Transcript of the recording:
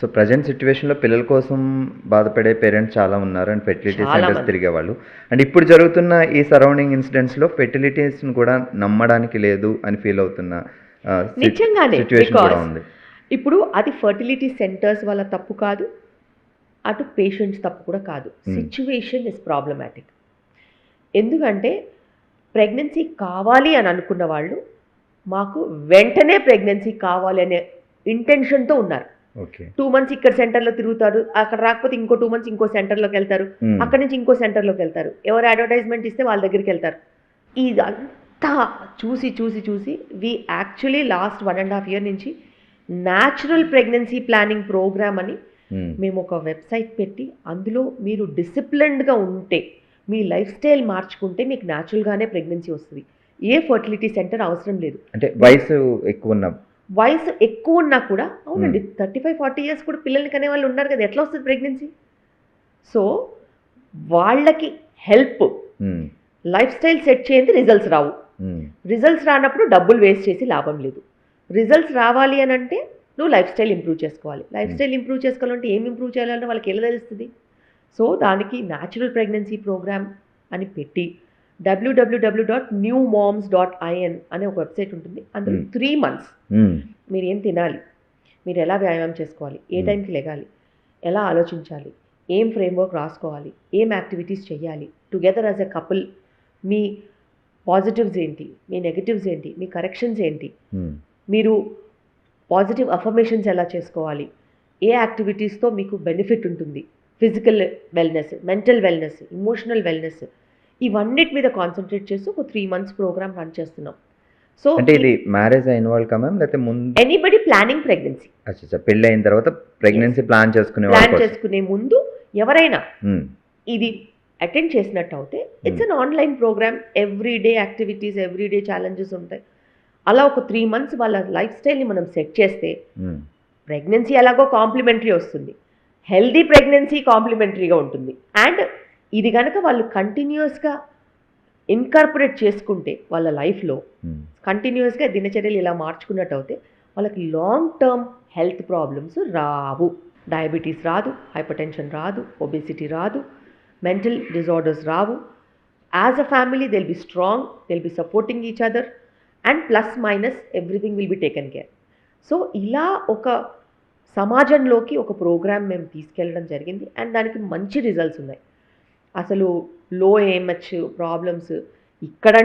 So present సిచ్యువేషన్లో పిల్లల కోసం బాధపడే పేరెంట్స్ చాలా ఉన్నారు అండ్ ఫెర్టిలిటీ సెంటర్స్. తిరిగే వాళ్ళు అండ్ ఇప్పుడు జరుగుతున్న ఈ సరౌండింగ్ ఇన్సిడెంట్స్లో ఫెర్టిలిటీస్ని కూడా నమ్మడానికి లేదు అని ఫీల్ అవుతున్న నిజంగానే సిచ్యువేషన్ కూడా ఉంది. ఇప్పుడు అది ఫర్టిలిటీ సెంటర్స్ వల్ల తప్పు కాదు అటు పేషెంట్స్ తప్పు కూడా కాదు. సిచ్యువేషన్ ఇస్ ప్రాబ్లమాటిక్ ఎందుకంటే ప్రెగ్నెన్సీ కావాలి అని అనుకున్న వాళ్ళు మాకు వెంటనే ప్రెగ్నెన్సీ కావాలి అనే ఇంటెన్షన్తో ఉన్నారు. టూ మంత్స్ ఇక్కడ సెంటర్లో తిరుగుతారు అక్కడ రాకపోతే ఇంకో టూ మంత్స్ ఇంకో సెంటర్లోకి వెళ్తారు. అక్కడి నుంచి ఇంకో సెంటర్లోకి వెళ్తారు. ఎవరు అడ్వర్టైజ్మెంట్ ఇస్తే వాళ్ళ దగ్గరికి వెళ్తారు. ఇదంతా చూసి చూసి చూసి we actually last one and half year నుంచి న్యాచురల్ ప్రెగ్నెన్సీ ప్లానింగ్ ప్రోగ్రామ్ అని మేము ఒక వెబ్సైట్ పెట్టి అందులో మీరు డిసిప్లిన్డ్గా ఉంటే మీ లైఫ్ స్టైల్ మార్చుకుంటే మీకు న్యాచురల్గానే ప్రెగ్నెన్సీ వస్తుంది. ఏ ఫర్టిలిటీ సెంటర్ అవసరం లేదు. అంటే వయసు ఎక్కువ ఉన్న వయసు ఎక్కువ ఉన్నా కూడా అవునండి థర్టీ ఫైవ్ ఫార్టీ ఇయర్స్ కూడా పిల్లల్ని కనే వాళ్ళు ఉన్నారు కదా ఎట్లా వస్తుంది ప్రెగ్నెన్సీ సో వాళ్ళకి హెల్ప్. లైఫ్ స్టైల్ సెట్ చేయండి రిజల్ట్స్ రావు. రిజల్ట్స్ రానప్పుడు డబ్బులు వేస్ట్ చేసి లాభం లేదు. రిజల్ట్స్ రావాలి అని అంటే నువ్వు లైఫ్ స్టైల్ ఇంప్రూవ్ చేసుకోవాలి. లైఫ్ స్టైల్ ఇంప్రూవ్ చేసుకోవాలంటే ఏం ఇంప్రూవ్ చేయాలంటే వాళ్ళకి ఎలా తెలుస్తుంది? సో దానికి న్యాచురల్ ప్రెగ్నెన్సీ ప్రోగ్రామ్ అని పెట్టి W W W dot new moms dot IN అనే ఒక వెబ్సైట్ ఉంటుంది అందులో. Three months. మీరు ఏం తినాలి మీరు ఎలా వ్యాయామం చేసుకోవాలి ఏ. టైంకి లెగాలి ఎలా ఆలోచించాలి ఏం ఫ్రేమ్వర్క్ రాసుకోవాలి ఏం యాక్టివిటీస్ చేయాలి టుగెదర్ యాజ్ ఎ కపుల్ మీ పాజిటివ్స్ ఏంటి మీ నెగటివ్స్ ఏంటి మీ కరెక్షన్స్ ఏంటి. మీరు పాజిటివ్ అఫర్మేషన్స్ ఎలా చేసుకోవాలి ఏ యాక్టివిటీస్తో మీకు బెనిఫిట్ ఉంటుంది physical wellness mental wellness emotional wellness ఇవన్నిటి మీద కాన్సన్ట్రేట్ చేస్తూ ఒక త్రీ మంత్స్ ప్రోగ్రామ్ రన్ చేస్తున్నాం. సో అంటే ఇది మ్యారేజ్ అయిన వాళ్ళు మ్యామ్? లేకపోతే ముందు ఎనీబడి ప్లానింగ్ ప్రెగ్నెన్సీ అచ్చా పెళ్ళి అయిన తర్వాత ప్రెగ్నెన్సీ ప్లాన్ చేసుకునే ప్లాన్ చేసుకునే ముందు ఎవరైనా మ్మ్. ఇది అటెండ్ చేసినట్టు అయితే it's an online program every day activities every day challenges ఉంటాయి. అలా ఒక త్రీ మంత్స్ వాళ్ళ లైఫ్ స్టైల్ని మనం సెట్ చేస్తే. ప్రెగ్నెన్సీ ఎలాగో కాంప్లిమెంటరీ వస్తుంది. హెల్దీ ప్రెగ్నెన్సీ కాంప్లిమెంటరీగా ఉంటుంది. అండ్ ఇది కనుక వాళ్ళు కంటిన్యూస్గా ఇన్కార్పొరేట్ చేసుకుంటే వాళ్ళ లైఫ్లో. కంటిన్యూస్గా దినచర్యలు ఇలా మార్చుకున్నట్టు అయితే వాళ్ళకి లాంగ్ టర్మ్ హెల్త్ ప్రాబ్లమ్స్ రావు. డయాబెటీస్ రాదు హైపర్ టెన్షన్ రాదు ఒబేసిటీ రాదు mental disorders Rao. As a family they'll be strong they'll be supporting each other and plus minus everything will be taken care so ఇలా ఒక సమాజంలోకి ఒక programme మేము తీసుకెళ్ళడం జరిగింది అండ్ దానికి మంచి రిజల్ట్స్ ఉన్నాయి. అసలు లో ఏమచ్చు ప్రాబ్లమ్స్ ఇక్కడ